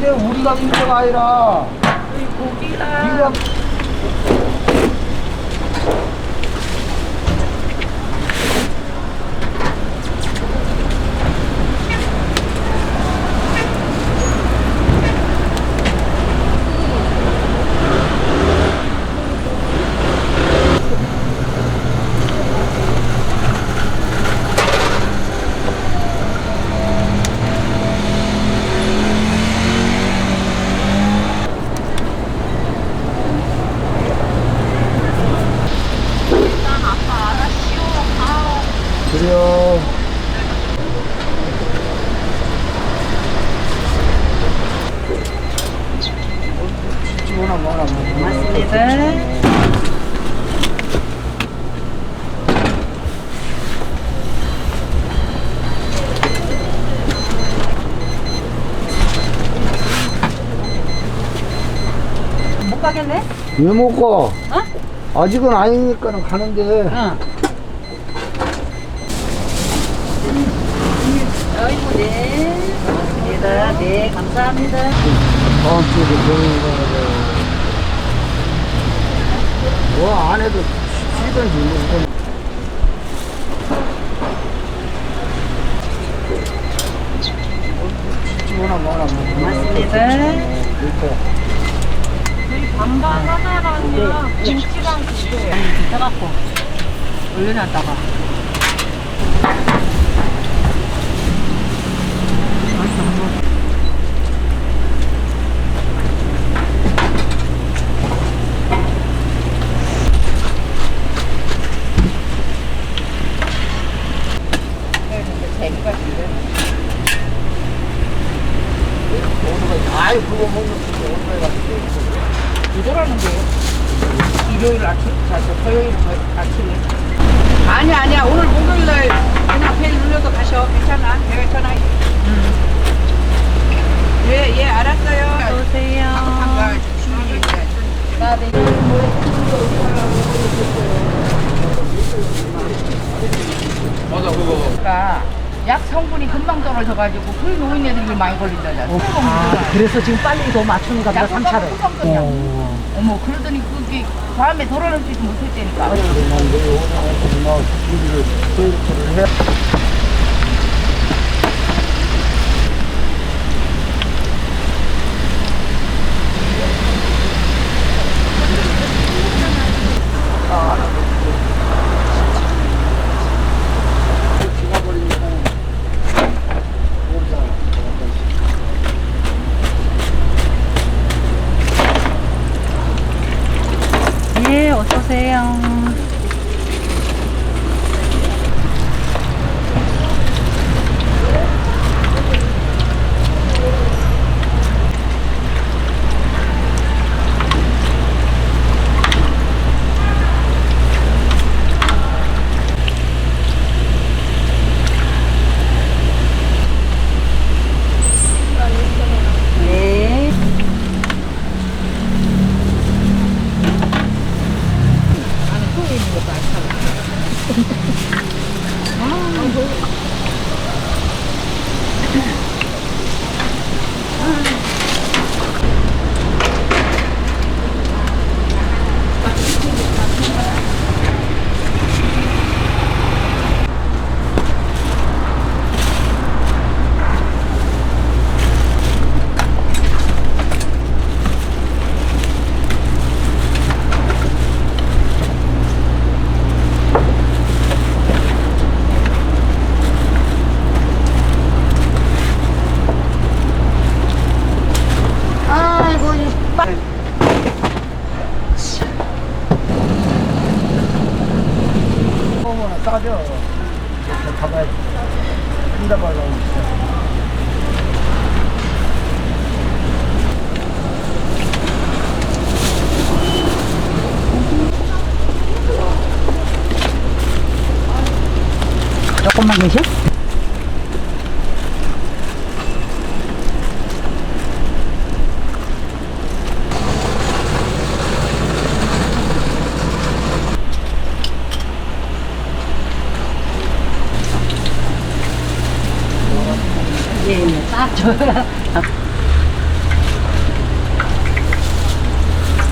고기가 문제가 아니라 고기가 네가 그래요. 집어넣어 먹어라 먹어. 맞습니다. 못 가겠네? 왜 먹고? 어? 아직은 아니니까는 가는데. 응. 아이고, 네. 고맙습니다. 네, 감사합니다. 다음 주에 병원 가야 뭐안 해도 쉬든지 뭐. 고맙습니다. 이렇게. 반반 하나랑요. 김치랑 두개 해갖고 올려놨다가. 재미가 있네. 아이 그거 먹는 거 오늘 가지고. 이거라는 게요. 일요일 아침, 자, 저 토요일 저- 아침에. 아니, 아니야. 오늘 목요일 날 그냥 배 눌러서 가셔. 괜찮아. 괜찮아. 예, 예, 알았어요. 오세요. 방가 주문이 나 맞아 그거. 그러니까 약 성분이 금방 떨어져가지고 그 노인네들이 많이 걸린다잖아. 아, 그래서 지금 빨리 더 맞추는 겁니다, 약 3차를. 금방 떨냐. 어머, 그러더니 그게 다음에 덜어놓지도 못했다니까. 어서오세요. 네. 아이고, 이 빨. 어머나 싸져. 이렇게 가봐야 봐서 진짜. 조금만 계셔? 就